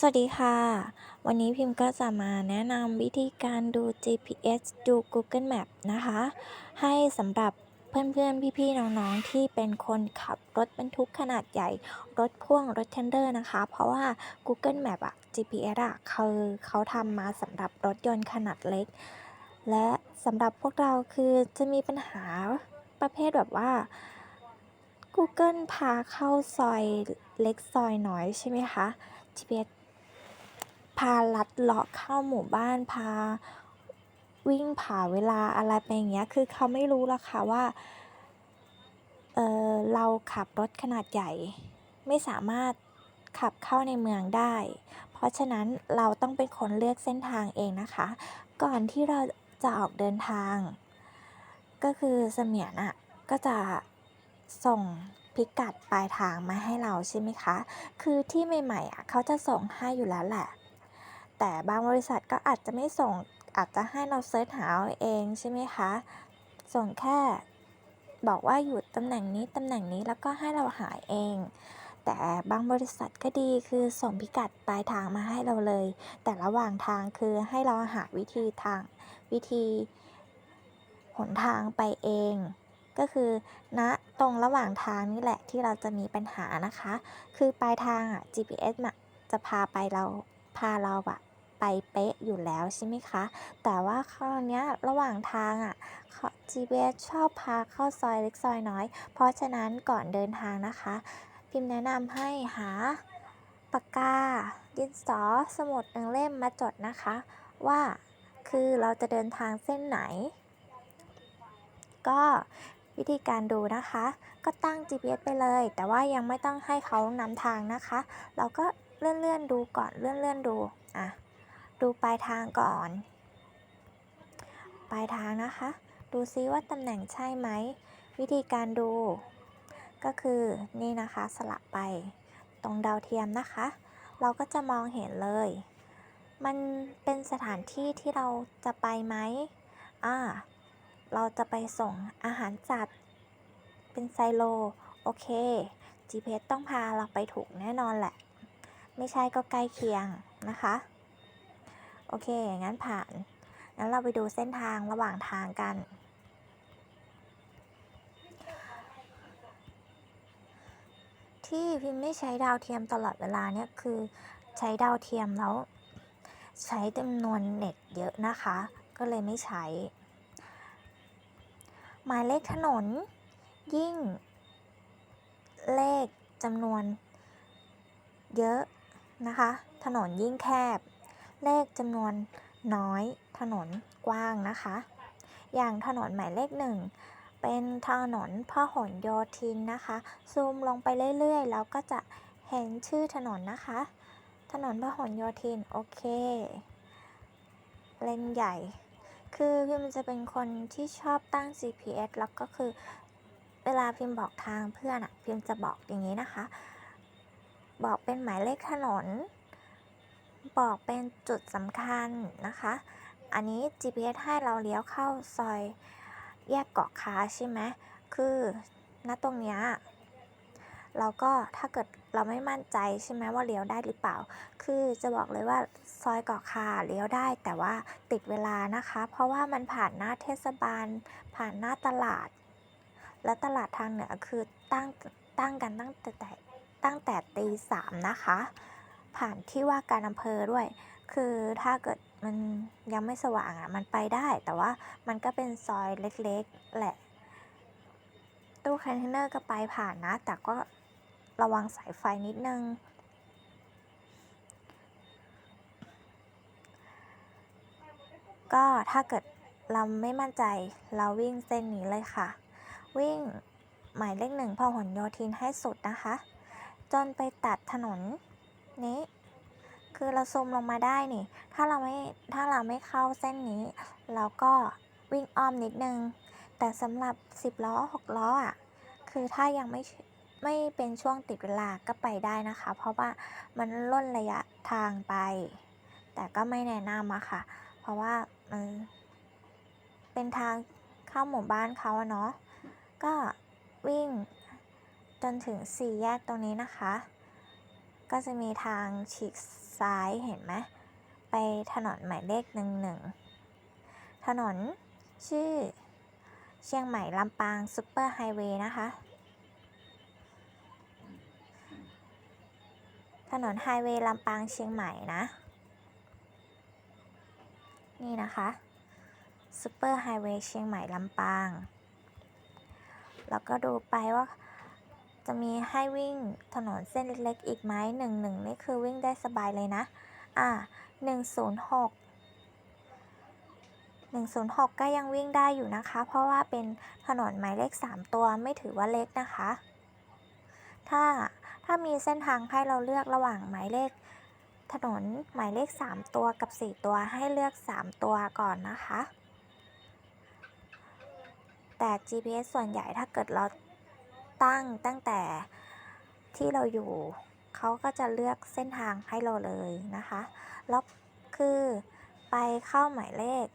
สวัสดีค่ะ วันนี้พิมพ์ก็จะมาแนะนำวิธีการดู GPS ดู Google Map นะคะ ให้สำหรับเพื่อนๆ พี่ๆ น้องๆ ที่เป็นคนขับรถบรรทุกขนาดใหญ่ รถพ่วง รถเทนเดอร์นะคะ เพราะว่า Google Map อะ GPS อะคือเขาทำมาสำหรับรถยนต์ขนาดเล็ก และสำหรับพวกเราคือจะมีปัญหาประเภทแบบว่า Google พาเข้าซอยเล็กซอยน้อยใช่ไหมคะ GPS พาลัดเลาะเข้าหมู่บ้านพาวิ่งผ่าเวลาอะไรไปอย่างเงี้ย คือเขาไม่รู้หรอกค่ะว่า เออเราขับรถขนาดใหญ่ ไม่สามารถขับเข้าในเมืองได้ เพราะฉะนั้นเราต้องเป็นคนเลือกเส้นทางเองนะคะ ก่อนที่เราจะออกเดินทาง ก็คือเสมียนอะก็จะส่งพิกัดปลายทางมาให้เราใช่ไหมคะ คือที่ใหม่ๆอะเขาจะส่งให้อยู่แล้วแหละ แต่บางบริษัทก็อาจจะไม่ส่งอาจจะให้เราเซิร์ชหาเอาเองใช่ไหมคะ ส่งแค่บอกว่าอยู่ตำแหน่งนี้ตำแหน่งนี้แล้วก็ให้เราหาเอง แต่บางบริษัทก็ดีคือส่งพิกัดปลายทางมาให้เราเลย แต่ระหว่างทางคือให้เราหาวิธีทางวิธีหนทางไปเอง ก็คือณนะตรงระหว่างทางนี่แหละที่เราจะมีปัญหานะคะ คือปลายทางอะ GPS จะพาไปเราพาเราอะ ไปเป๊ะอยู่แล้วใช่ไหมคะ แต่ว่าคราวนี้ระหว่างทางอะ GPS ชอบพาเข้าซอยเล็กซอยน้อย เพราะฉะนั้นก่อนเดินทางนะคะ พิมพ์แนะนำให้หาปากกา ดินสอ สมุดหนึ่งเล่มมาจดนะคะ ว่าคือเราจะเดินทางเส้นไหน ก็วิธีการดูนะคะ ก็ตั้ง GPS ไปเลย แต่ว่ายังไม่ต้องให้เขานำทางนะคะ เราก็เลื่อนๆดูก่อนเลื่อนๆดูอะ ดูปลายทางก่อน ปลายทางนะคะ ดูซิว่าตำแหน่งใช่ไหม วิธีการดู ก็คือนี่นะคะสลับไป ตรงดาวเทียมนะคะ เราก็จะมองเห็นเลย มันเป็นสถานที่ที่เราจะไปไหมอ่าเราจะไปส่งอาหารสัตว์ เป็นไซโล โอเค GPS ต้องพาเราไปถูกแน่นอนแหละ ไม่ใช่ก็ใกล้เคียงนะคะ โอเค งั้นผ่าน งั้นเราไปดูเส้นทางระหว่างทางกัน ที่พิมพ์ไม่ใช้ดาวเทียมตลอดเวลาเนี่ยคือใช้ดาวเทียมแล้ว ใช้จำนวนเน็ตเยอะนะคะ ก็เลยไม่ใช้ หมายเลขถนน ยิ่ง เลขจำนวน เยอะนะคะ ถนนยิ่งแคบ เลขจำนวนน้อยถนนกว้างนะคะ อย่างถนนหมายเลขหนึ่งเป็นถนนพหลโยธินนะคะ ซูมลงไปเรื่อยๆ แล้วก็จะเห็นชื่อถนนนะคะ ถนนพหลโยธิน โอเค เลนใหญ่ คือพิมจะเป็นคนที่ชอบตั้ง GPS แล้วก็คือ เวลาพิมบอกทางเพื่อนอะพิมจะบอกอย่างนี้นะคะ บอกเป็นหมายเลขถนน บอกเป็นจุดสำคัญนะคะ อันนี้ GPS ให้เราเลี้ยวเข้าซอยแยกเกาะค้าใช่ไหม คือณตรงเนี้ยเราก็ถ้าเกิดเราไม่มั่นใจใช่ไหมว่าเลี้ยวได้หรือเปล่า คือจะบอกเลยว่าซอยเกาะคาเลี้ยวได้แต่ว่าติดเวลานะคะ เพราะว่ามันผ่านหน้าเทศบาล ผ่านหน้าตลาด และตลาดทางเหนือคือตั้งตั้งกันตั้งแต่ตั้งแต่ตีสามนะคะ ผ่านที่ว่าการอำเภอด้วย คือถ้าเกิดมันยังไม่สว่างอะ มันไปได้ แต่ว่ามันก็เป็นซอยเล็กๆ แหละ ตู้คอนเทนเนอร์ก็ไปผ่านนะ แต่ก็ระวังสายไฟนิดนึง ก็ถ้าเกิดเราไม่มั่นใจเราวิ่งเส้นนี้เลยค่ะ วิ่งหมายเลขหนึ่งพหลโยธินให้สุดนะคะ จนไปตัดถนนนี้ คือเราซูมลงมาได้นี่ ถ้าเราไม่ถ้าเราไม่เข้าเส้นนี้ เราก็วิ่งอ้อมนิดนึง แต่สำหรับ 10 ล้อ 6 ล้ออะ คือถ้ายังไม่ไม่เป็นช่วงติดเวลาก็ไปได้นะคะ เพราะว่ามันล่นระยะทางไป แต่ก็ไม่แนะนำอะค่ะ เพราะว่ามันเป็นทางเข้าหมู่บ้านเขาเนาะ ก็วิ่งจนถึงสี่แยกตรงนี้นะคะ ก็จะมีทางฉีกซ้ายเห็นไหมไปถนนหมายเลขหนึ่งหนึ่งถนนชื่อเชียงใหม่ลำปางซูเปอร์ไฮเวย์นะคะ ถนนไฮเวย์ลำปางเชียงใหม่นะ นี่นะคะซูเปอร์ไฮเวย์เชียงใหม่ลำปาง แล้วก็ดูไปว่า จะมีให้วิ่งถนนเส้นเล็กๆ อีกไหมหนึ่งหนึ่งนี่คือวิ่งได้สบายเลยนะ อ่าหนึ่งศูนย์หกหนึ่งศูนย์หกก็ยังวิ่งได้อยู่นะคะ เพราะว่าเป็นถนนหมายเลขสามตัวไม่ถือว่าเล็กนะคะ ถ้าถ้ามีเส้นทางให้เราเลือกระหว่างหมายเลขถนนหมายเลข 3 ตัวกับ 4 ตัวให้เลือก 3 ตัวก่อนนะคะ แต่ GPS ส่วนใหญ่ถ้าเกิดเรา ตั้งตั้งแต่ที่เราอยู่ เขาก็จะเลือกเส้นทางให้เราเลยนะคะ แล้วคือไปเข้าหมายเลข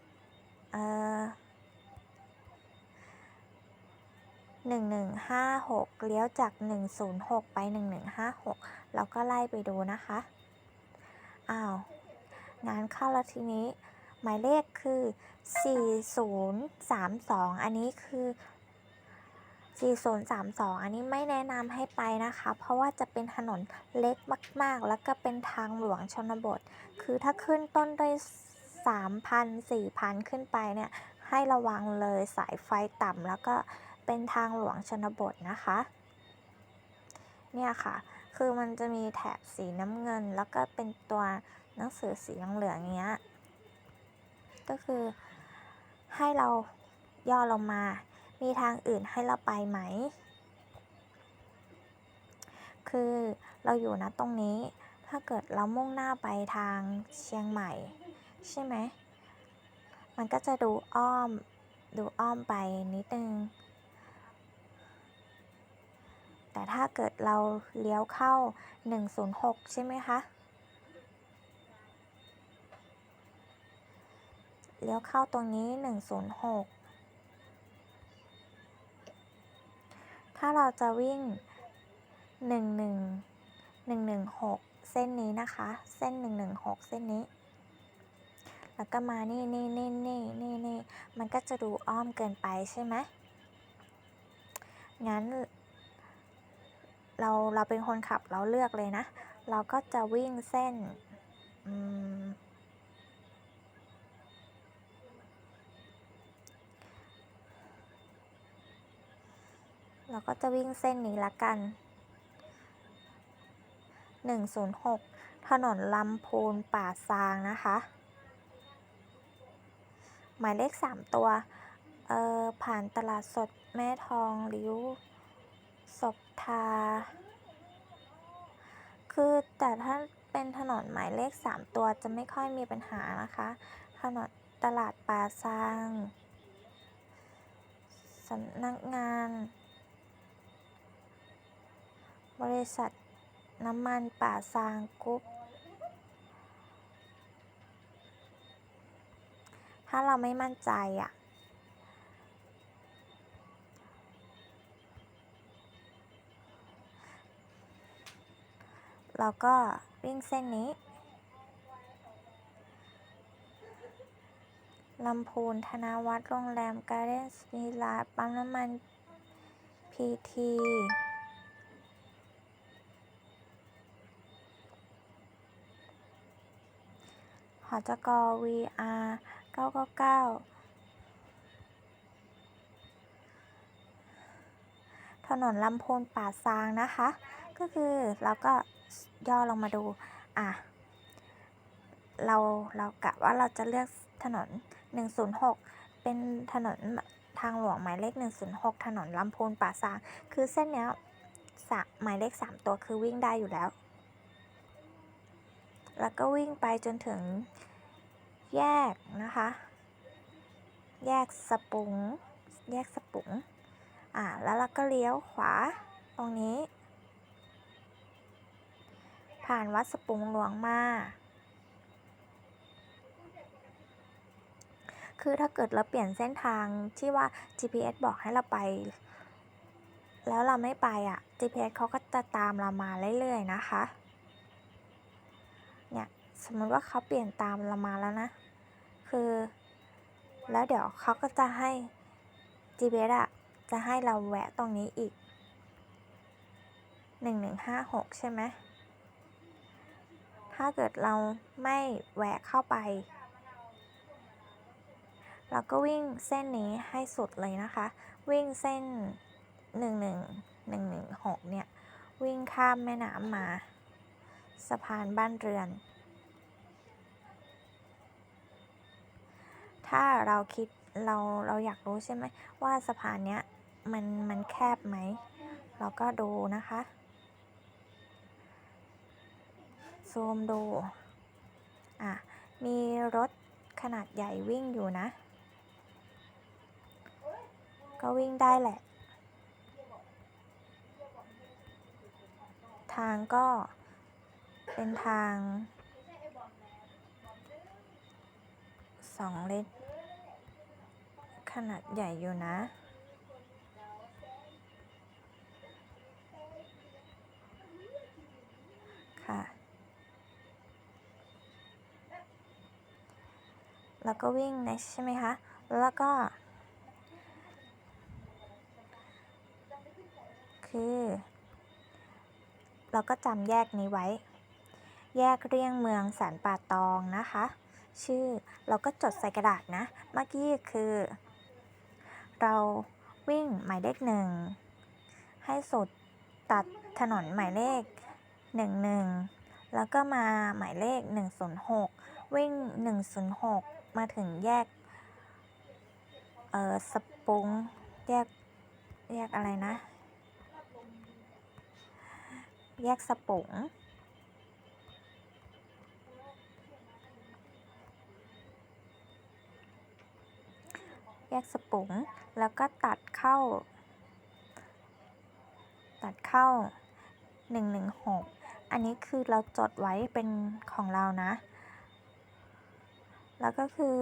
เอ่อหนึ่งหนึ่งห้าหกเลี้ยวจากหนึ่งศูนย์หกไปหนึ่งหนึ่งห้าหกเราก็ไล่ไปดูนะคะ อ้าว งานเข้าแล้วทีนี้ หมายเลขคือ 4032 อันนี้คือ 4032 อันนี้ไม่แนะนำให้ไปนะคะ เพราะว่าจะเป็นถนนเล็กมาก ๆ แล้วก็เป็นทางหลวงชนบท คือถ้าขึ้นต้นด้วย3,000 4,000 ขึ้นไปเนี่ย ให้ระวังเลยสายไฟต่ำแล้วก็เป็นทางหลวงชนบทนะคะ เนี่ยค่ะ คือมันจะมีแถบสีน้ำเงิน แล้วก็เป็นตัวหนังสือสีเหลืองๆอย่างเงี้ย ก็คือให้เราย่อลงมา มีทางอื่นให้เราไปไหม คือเราอยู่นะตรงนี้ ถ้าเกิดเรามุ่งหน้าไปทางเชียงใหม่ ใช่ไหม มันก็จะดูอ้อม ดูอ้อมไปนิดนึง แต่ถ้าเกิดเราเลี้ยวเข้า 106 ใช่ไหมคะเลี้ยวเข้าตรงนี้ 106 ถ้าเราจะวิ่ง 11 116 เส้นนี้นะคะ เส้น 116 เส้นนี้ แล้วก็มานี่นี่นี่นี่นี่นี่มันก็จะดูอ้อมเกินไปใช่ไหมงั้น เราเราเป็นคนขับเราเลือกเลยนะ เราก็จะวิ่งเส้น อืม เราก็จะวิ่งเส้นนี้ละกัน 106 ถนนลำพูนป่าซางนะคะ หมายเลข 3 ตัวเอ่อผ่านตลาดสดแม่ทองริ้วศพทา คือแต่ถ้าเป็นถนนหมายเลข 3 ตัวจะไม่ค่อยมีปัญหานะคะ ถนนตลาดป่าซางสำนักงาน บริษัทน้ำมันป่าซางกรุ๊ปถ้าเราไม่มั่นใจอะ่ะ เราก็วิ่งเส้นนี้ลำพูน ธนวัฒน์โรงแรม การ์เด้นสมิลาปั๊มน้ำมันพีที อจก VR 999 ถนนลำพูนป่าซางนะคะ ก็คือเราก็ย่อลงมาดู อะ เราเรากะว่าเราจะเลือกถนน 106 เป็นถนนทางหลวงหมายเลข 106 ถนนลำพูนป่าซาง คือเส้นเนี้ยหมายเลข 3 ตัวคือวิ่งได้อยู่แล้ว แล้วก็วิ่งไปจนถึงแยกนะคะ แยกสปุง แยกสปุง อ่า แล้วเราก็เลี้ยวขวาตรงนี้ ผ่านวัดสปุงหลวงมา คือถ้าเกิดเราเปลี่ยนเส้นทางที่ว่า GPS บอกให้เราไป แล้วเราไม่ไปอะ GPS เขาก็จะตามเรามาเรื่อยๆนะคะ สมมติว่าเขาเปลี่ยนตามเรามาแล้วนะ คือ แล้วเดี๋ยวเขาก็จะให้ GPS อะจะให้เราแวะตรงนี้อีก 1156 ใช่ไหม ถ้าเกิดเราไม่แวะเข้าไป เราก็วิ่งเส้นนี้ให้สุดเลยนะคะ วิ่งเส้น 11116 เนี่ย วิ่งข้ามแม่น้ำมา สะพานบ้านเรือน ถ้าเราคิดเราเราอยากรู้ใช่ไหมว่าสะพานเนี้ยมันมันแคบไหม เราก็ดูนะคะซูมดู อะ มีรถขนาดใหญ่วิ่งอยู่นะ ก็วิ่งได้แหละ ทางก็เป็นทางสองเลน ขนาดใหญ่อยู่นะ ค่ะ แล้วก็วิ่ง next ใช่ไหมคะ แล้วก็ คือ เราก็จำแยกนี้ไว้ แยกเลี่ยงเมืองสันป่าตองนะคะชื่อเราก็จดใส่กระดาษนะ เมื่อกี้คือ เราวิ่งหมายเลขหนึ่งให้สุดตัดถนนหมายเลข 11 แล้วก็มาหมายเลข 106 วิ่ง 106 มาถึงแยก เอ่อสปรุงแยก แยกอะไรนะ แยกสปุง ยกสปุงแล้วก็ตัดเข้า ตัดเข้า 116 อันนี้คือเราจดไว้เป็นของเรานะ แล้วก็คือ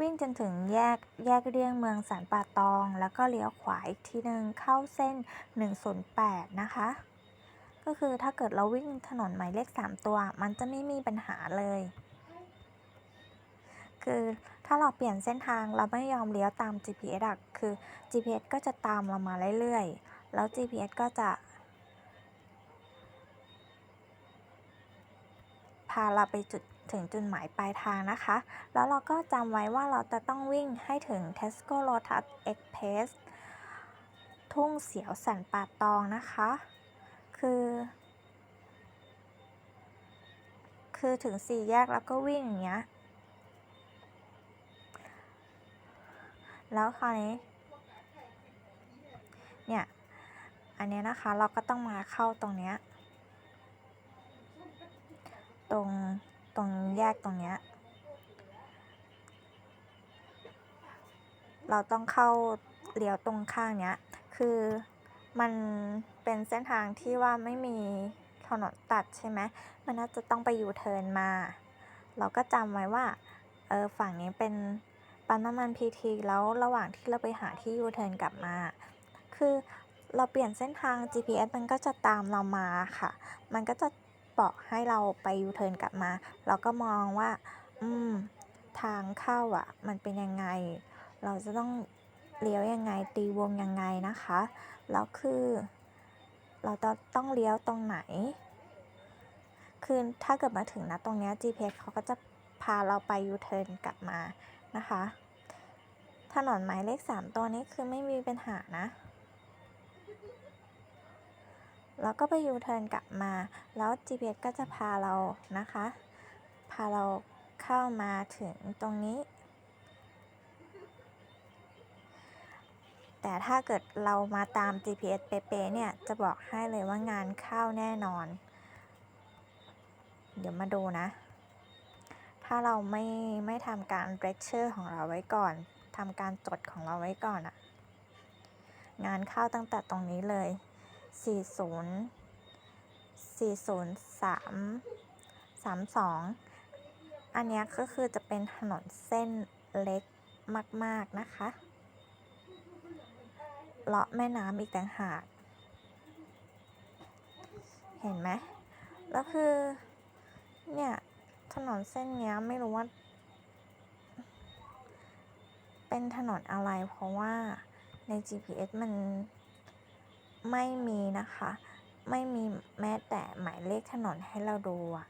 วิ่งจนถึงแยกแยกเลี่ยงเมืองสันป่าตอง แล้วก็เลี้ยวขวาอีกทีหนึ่งเข้าเส้น 108 นะคะ ก็คือถ้าเกิดเราวิ่งถนนหมายเลข 3 ตัว มันจะไม่มีปัญหาเลย คือถ้าเราเปลี่ยนเส้นทางเราไม่ยอมเลี้ยวตาม GPS อะคือ GPS ก็จะตามเรามาเรื่อยๆ แล้ว GPS ก็จะ พาเราไปจุดถึงจุดหมายปลายทางนะคะ แล้วเราก็จำไว้ว่าเราจะต้องวิ่งให้ถึง Tesco Lotus Express ทุ่งเสียวสันป่าตองนะคะ คือ คือถึงสี่แยกแล้วก็วิ่งอย่างเงี้ย แล้วคราวนี้ เนี่ย อันเนี้ยนะคะเราก็ต้องมาเข้าตรงเนี้ย ตรงตรงแยกตรงเนี้ย เราต้องเข้าเลี้ยวตรงข้างเนี้ย คือมันเป็นเส้นทางที่ว่าไม่มีถนนตัดใช่ไหม มันน่าจะต้องไปยูเทิร์นมา เราก็จำไว้ว่า เออฝั่งนี้เป็น ปั๊มน้ำมันพีทีแล้วระหว่างที่เราไปหาที่ยูเทิร์นกลับมา คือเราเปลี่ยนเส้นทาง GPS มันก็จะตามเรามาค่ะ มันก็จะบอกให้เราไปยูเทิร์นกลับมา เราก็มองว่า อืม ทางเข้าอะ มันเป็นยังไง เราจะต้องเลี้ยวยังไง ตีวงยังไงนะคะ แล้วคือ เราจะต้องเลี้ยวตรงไหน คือถ้าเกิดมาถึงนะตรงนี้ GPS เขาก็จะพาเราไปยูเทิร์นกลับมานะคะ ถนนหมายเลข3ตัวนี้คือไม่มีปัญหานะ แล้วก็ไปยูเทิร์นกลับมา แล้ว GPS ก็จะพาเรานะคะ พาเราเข้ามาถึงตรงนี้ แต่ถ้าเกิดเรามาตาม GPS เป๊ะๆเนี่ย จะบอกให้เลยว่างานเข้าแน่นอน เดี๋ยวมาดูนะ ถ้าเราไม่ไม่ทำการเ e คเชอร์ของเราไว้ก่อน ทำการจดของเราไว้ก่อนอะงานเข้าตั้งแต่ตรงนี้เลย 40 403 32 อันนี้ก็คือจะเป็นถนนเส้นเล็กมาก ๆ นะคะ เลาะแม่น้ำอีกต่างหาก เห็นไหมแล้วคือ เนี่ย ถนนเส้นนี้ไม่รู้ว่า เป็นถนนอะไร เพราะว่าใน GPS มันไม่มีนะคะ ไม่มีแม้แต่หมายเลขถนนให้เราดูอะ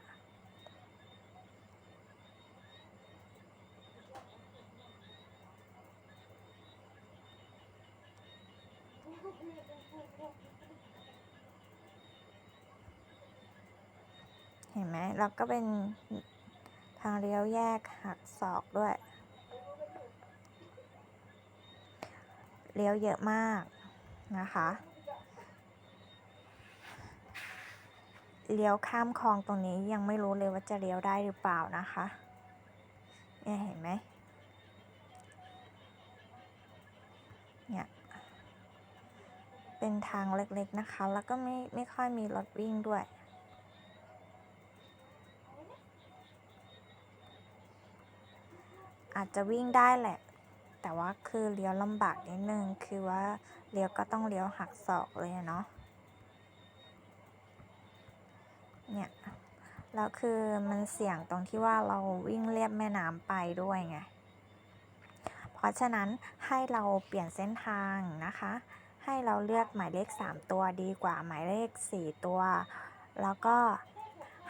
เห็นไหม แล้วก็เป็นทางเลี้ยวแยกหักศอกด้วย เลี้ยวเยอะมากนะคะ เลี้ยวข้ามคลองตรงนี้ยังไม่รู้เลยว่าจะเลี้ยวได้หรือเปล่านะคะเนี่ยเห็นไหมเนี่ยเป็นทางเล็กๆนะคะ แล้วก็ไม่ไม่ค่อยมีรถวิ่งด้วยอาจจะวิ่งได้แหละ แต่ว่าคือเลี้ยวลำบากนิดนึงคือว่าเลี้ยวก็ต้องเลี้ยวหักศอกเลยเนาะเนี่ยแล้วคือมันเสี่ยงตรงที่ว่าเราวิ่งเลียบแม่น้ำไปด้วยไง เพราะฉะนั้นให้เราเปลี่ยนเส้นทางนะคะ ให้เราเลือกหมายเลข 3 ตัวดีกว่าหมายเลข 4 ตัว แล้วก็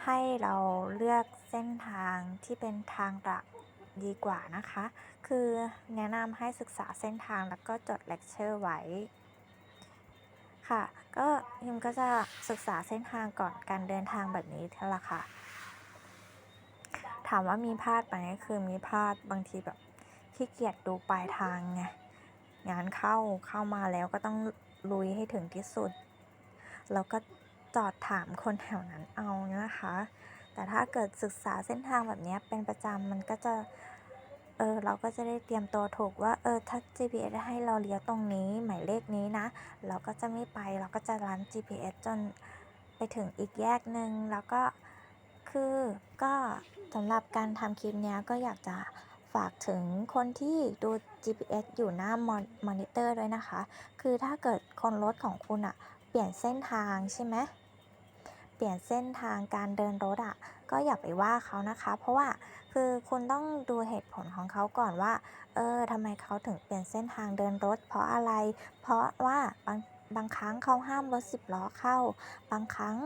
ให้เราเลือกเส้นทางที่เป็นทางหลัก ดีกว่านะคะ คือแนะนำให้ศึกษาเส้นทางแล้วก็จดเลคเชอร์ไว้ ค่ะ ก็ยิมก็จะศึกษาเส้นทางก่อนการเดินทางแบบนี้เท่าละค่ะ ถามว่ามีพลาดไหมคือมีพลาดบางทีแบบขี้เกียจดูปลายทางไงงานเข้าเข้ามาแล้วก็ต้องลุยให้ถึงที่สุด แล้วก็จอดถามคนแถวนั้นเอานะคะ แต่ถ้าเกิดศึกษาเส้นทางแบบนี้เป็นประจำมันก็จะ เออเราก็จะได้เตรียมตัวถูกว่า เออถ้า GPS ให้เราเลี้ยวตรงนี้ หมายเลขนี้นะ เราก็จะไม่ไป เราก็จะรัน GPS จนไปถึงอีกแยกหนึ่งแล้วก็คือก็สำหรับการทำคลิปเนี้ยก็อยากจะฝากถึงคนที่ดู GPS อยู่หน้ามอนิเตอร์ด้วยนะคะ คือถ้าเกิดคนรถของคุณอะเปลี่ยนเส้นทางใช่ไหม ลี่ยนเส้นทางการเดินรถอะ่ะก็อย่าไปว่าเขานะคะ เพราะว่าคือคุณต้องดูเหตุผลของเขาก่อนว่า เออทำไมเขาถึงเปลี่ยนเส้นทางเดินรถ เพราะอะไร เพราะว่าบางบางครั้งเขาห้ามรถสิบล้อเข้า บางครั้ง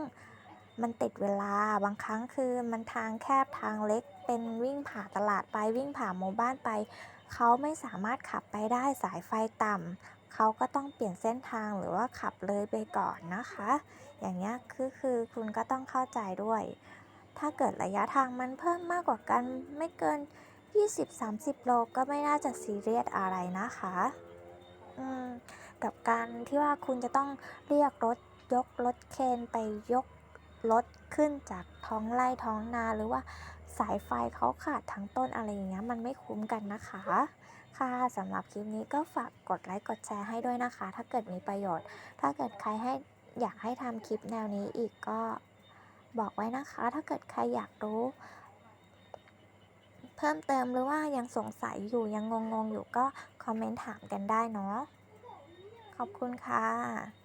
มันติดเวลา บางครั้งคือมันทางแคบทางเล็ก เป็นวิ่งผ่าตลาดไปวิ่งผ่าหมู่บ้านไป เขาไม่สามารถขับไปได้สายไฟต่ำ เขาก็ต้องเปลี่ยนเส้นทางหรือว่าขับเลยไปก่อนนะคะ อย่างเงี้ยคือคือคุณก็ต้องเข้าใจด้วย ถ้าเกิดระยะทางมันเพิ่มมากกว่ากันไม่เกิน 20-30 โลก็ไม่น่าจะซีเรียสอะไรนะคะอืมกับการที่ว่าคุณจะต้องเรียกรถยกรถเคนไปยกรถขึ้นจากท้องไร่ท้องนาหรือว่าสายไฟเขาขาดทั้งต้นอะไรอย่างเงี้ยมันไม่คุ้มกันนะคะ ค่ะสำหรับคลิปนี้ก็ฝากกดไลค์กดแชร์ให้ด้วยนะคะ ถ้าเกิดมีประโยชน์ ถ้าเกิดใครให้อยากให้ทำคลิปแนวนี้อีกก็บอกไว้นะคะ ถ้าเกิดใครอยากรู้ เพิ่มเติมหรือว่ายังสงสัยอยู่ยังงงๆอยู่ก็คอมเมนต์ถามกันได้เนาะขอบคุณค่ะ